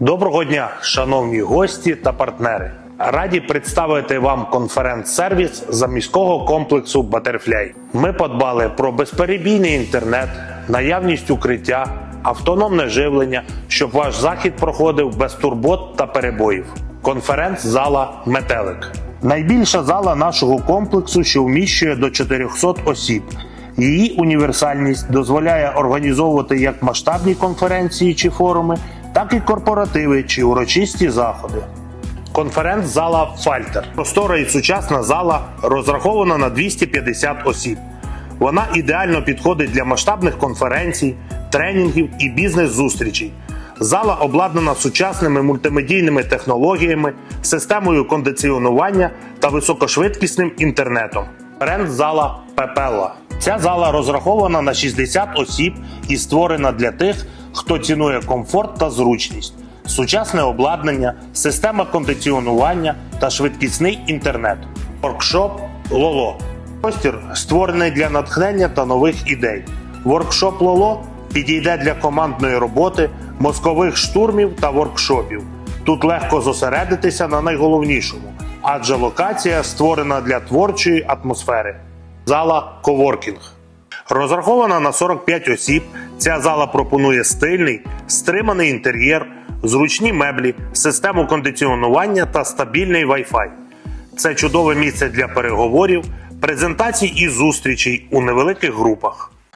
Доброго дня, шановні гості та партнери. Раді представити вам конференц-сервіс заміського комплексу Батерфляй. Ми подбали про безперебійний інтернет, наявність укриття, автономне живлення, щоб ваш захід проходив без турбот та перебоїв. Конференц-зала Метелик. Найбільша зала нашого комплексу, що вміщує до 400 осіб. Її універсальність дозволяє організовувати як масштабні конференції чи форуми, так і корпоративи чи урочисті заходи. Конференц-зала Фальтер. Простора і сучасна зала розрахована на 250 осіб. Вона ідеально підходить для масштабних конференцій, тренінгів і бізнес-зустрічей. Зала обладнана сучасними мультимедійними технологіями, системою кондиціонування та високошвидкісним інтернетом. Конференц-зала Пепелла. Ця зала розрахована на 60 осіб і створена для тих, хто цінує комфорт та зручність сучасне обладнання, система кондиціонування та швидкісний інтернет. Воркшоп Лоло. Простір створений для натхнення та нових ідей. Воркшоп Лоло підійде для командної роботи, мозкових штурмів та воркшопів. Тут легко зосередитися на найголовнішому, адже локація створена для творчої атмосфери. Зала Коворкінг. Розрахована на 45 осіб, ця зала пропонує стильний, стриманий інтер'єр, зручні меблі, систему кондиціонування та стабільний Wi-Fi. Це чудове місце для переговорів, презентацій і зустрічей у невеликих групах.